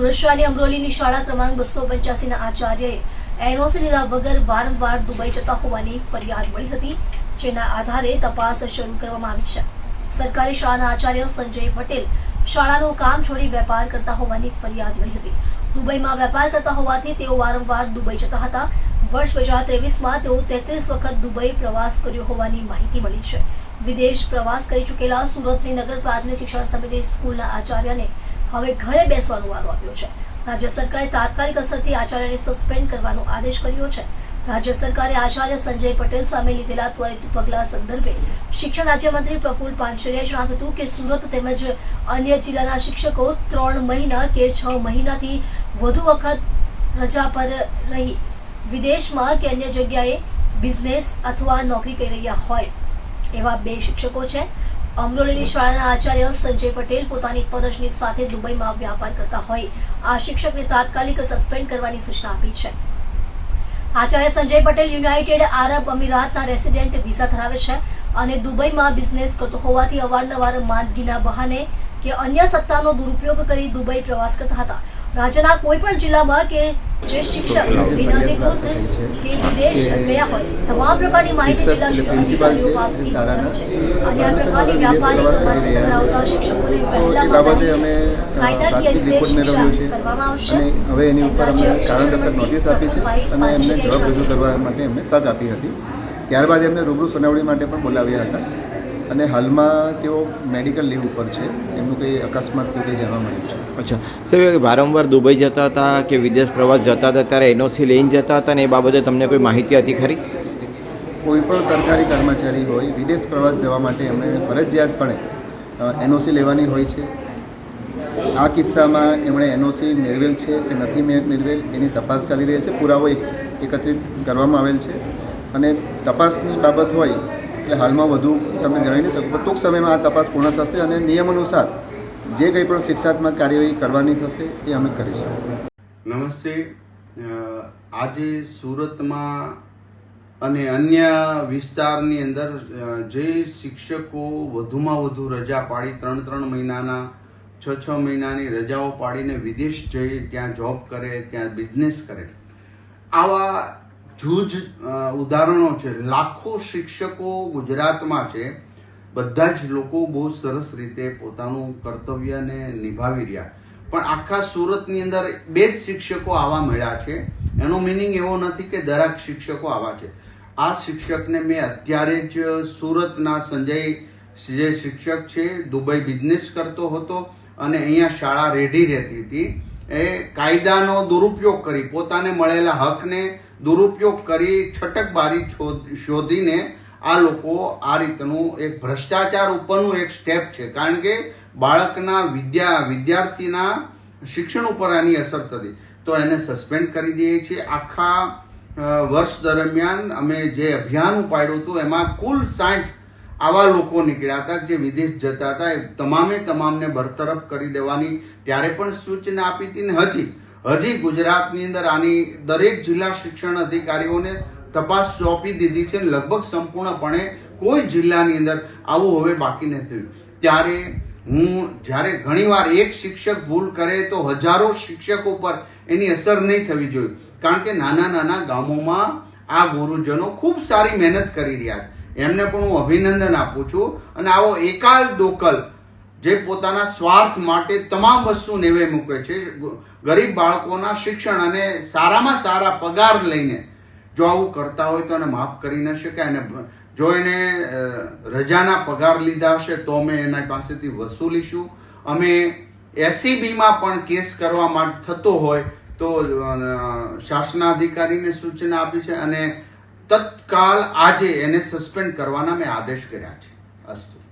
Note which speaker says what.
Speaker 1: સુરત અમરોલીની શાળા ક્રમાંક બસો પંચ્યાસીના આચાર્યએ એનઓસી લીધા વગર વારંવાર દુબઈ જતા હોવાની ફરિયાદ મળી હતી, જેના આધારે તપાસ શરૂ કરવામાં આવી છે. સરકારી શાળાના આચાર્ય સંજય પટેલ શાળાનું કામ છોડી વેપાર કરતા હોવાની ફરિયાદ મળી હતી. દુબઈમાં વેપાર કરતા હોવાથી તેઓ વારંવાર દુબઈ જતા હતા. વર્ષ બે હજાર ત્રેવીસમાં તેઓ તેત્રીસ વખત દુબઈ પ્રવાસ કર્યો હોવાની માહિતી મળી છે. વિદેશ પ્રવાસ કરી ચૂકેલા સુરતની નગર પ્રાથમિક શિક્ષણ સમિતિ સ્કૂલના આચાર્યને હવે ઘરે બેસવાનો વારો આવ્યો છે. રાજ્ય સરકારે તાત્કાલિક અસરથી આચાર્યને સસ્પેન્ડ કરવાનો આદેશ કર્યો છે. રાજ્ય સરકારે આચાર્ય સંજય પટેલ સામે લીધેલા ત્વરિત પગલા સંદર્ભે શિક્ષણ રાજ્યમંત્રી પ્રફુલ પાનસરેએ જણાવ્યું હતું કે સુરત તેમજ અન્ય જિલ્લાના શિક્ષકો ત્રણ મહિના કે છ મહિનાથી વધુ વખત રજા પર રહી વિદેશમાં કે અન્ય જગ્યાએ બિઝનેસ અથવા નોકરી કરી રહ્યા હોય એવા બે શિક્ષકો છે. અમરોલીની શાળાના આચાર્ય સંજય પટેલ પોતાની ફરજની સાથે દુબઈમાં વ્યાપાર કરતા હોય. આ શિક્ષકને તાત્કાલિક સસ્પેન્ડ કરવાની સૂચના આપી છે. આચાર્ય સંજય પટેલ યુનાઇટેડ આરબ અમીરાતના રેસિડેન્ટ વિઝા ધરાવે છે અને દુબઈમાં બિઝનેસ કરતો હોવાથી અવારનવાર માંદગીના બહાને કે અન્ય સત્તાનો દુરુપયોગ કરી દુબઈ પ્રવાસ કરતા હતા. રાજ્યના કોઈ પણ જિલ્લામાં કે જે શિક્ષક વિનાધિકૃત કે વિદેશ ગયા હોય તમામ પ્રકારની માહિતી જિલ્લા શિક્ષણ પાસેથી છે. અને આ પ્રકારની વ્યાપારિક માનસિકતા ધરાવતા શિક્ષકોને પહેલા કાયદાકીય રીતે શિક્ષા કરવામાં આવશે.
Speaker 2: અને હવે એની ઉપર અમે કારણદર્શક નોટિસ આપી છે અને એમને જવાબ રજૂ કરવા માટે એમને તક આપી હતી. ત્યારબાદ એમને રૂબરૂ સુનાવણી માટે પણ બોલાવ્યા હતા. અને હાલમાં તેઓ મેડિકલ લીવ ઉપર છે. એમનું કંઈ અકસ્માત કે કંઈ જાણવા મળ્યું છે.
Speaker 3: અચ્છા. સાહેબ વારંવાર દુબઈ જતા હતા કે વિદેશ પ્રવાસ જતા હતા ત્યારે એનઓસી લઈને જતા હતા ને એ બાબતે તમને કોઈ માહિતી હતી ખરી?
Speaker 2: કોઈ પણ સરકારી કર્મચારી હોય વિદેશ પ્રવાસ જવા માટે એમણે ફરજિયાતપણે એનઓસી લેવાની હોય છે. આ કિસ્સામાં એમણે એનઓસી મેળવેલ છે કે નથી મેળવેલ એની તપાસ ચાલી રહી છે. પુરાવો એક- એકત્રિત કરવામાં આવેલ છે. અને તપાસની બાબત હોય એટલે હાલમાં વધુ તમને જણાવી નહીં શકું, પણ ટૂંક સમયમાં આ તપાસ પૂર્ણ થશે અને નિયમ અનુસાર જે કંઈ પણ શિક્ષાત્મક કાર્યવાહી કરવાની થશે એ અમે કરીશું.
Speaker 4: નમસ્તે. આજે સુરતમાં અને અન્ય વિસ્તારની અંદર જે શિક્ષકો વધુમાં વધુ રજા પાડી, ત્રણ ત્રણ મહિનાના, છ છ મહિનાની રજાઓ પાડીને વિદેશ જઈ ત્યાં જોબ કરે, ત્યાં બિઝનેસ કરે. આવા જૂજ ઉદાહરણો છે. લાખો શિક્ષકો ગુજરાતમાં છે. બધા જ લોકો બહુ સરસ રીતે પોતાનું કર્તવ્યને નિભાવી રહ્યા. પણ આખા સુરતની અંદર બે જ શિક્ષકો આવા મળ્યા છે. એનો મિનિંગ એવો નથી કે દરેક શિક્ષકો આવા છે. આ શિક્ષકને મેં અત્યારે જ સુરતના સંજય જે શિક્ષક છે, દુબઈ બિઝનેસ કરતો હતો અને અહીંયા શાળા રેડી રહેતી હતી. એ કાયદાનો દુરુપયોગ કરી, પોતાને મળેલા હકને દુરુપયોગ કરી છટકબારી શોધીને આ લોકો આ રીતનું એક ભ્રષ્ટાચાર ઉપરનું એક સ્ટેપ છે. કારણ કે બાળકના વિદ્યા, વિદ્યાર્થીના શિક્ષણ ઉપર આની અસર થતી. તો એને સસ્પેન્ડ કરી દઈએ છીએ. આખા વર્ષ દરમિયાન અમે જે અભિયાન ઉપાડ્યું હતું, એમાં કુલ સાઠ આવા લોકો નીકળ્યા હતા જે વિદેશ જતા હતા, એ તમામે તમામને બરતરફ કરી દેવાની ત્યારે પણ સૂચના આપી હતી ને હજી. હજી ગુજરાતની અંદર આની દરેક જિલ્લા શિક્ષણ અધિકારીઓને તપાસ સોંપી દીધી છે લગભગ સંપૂર્ણપણે કોઈ જિલ્લાની અંદર આવું હવે બાકી નથી ત્યારે હું, જ્યારે ઘણીવાર એક શિક્ષક ભૂલ કરે તો હજારો શિક્ષકો પર એની અસર નહીં થવી જોઈએ. કારણ કે નાના નાના ગામોમાં આ ગુરુજનો ખૂબ સારી મહેનત કરી રહ્યા છે. એમને પણ હું અભિનંદન આપું છું. અને આવો એકાલ દોકલ જે પોતાના સ્વાર્થ માટે તમામ વસ્તુ નેવે મૂકે છે ગરીબ બાળકોના શિક્ષણ અને સારામાં સારા પગાર લઈને જો આવું કરતા હોય તો એને માફ કરી ન શકાય અને જો એને રજાના પગાર લીધા હશે તો અમે એના પાસેથી વસૂલીશું અમે એસીબીમાં પણ કેસ કરવા માટે થતો હોય તો શાસનાધિકારીને સૂચના આપી છે અને તત્કાલ આજે એને સસ્પેન્ડ કરવાના મેં આદેશ કર્યા છે. અસ્તુ.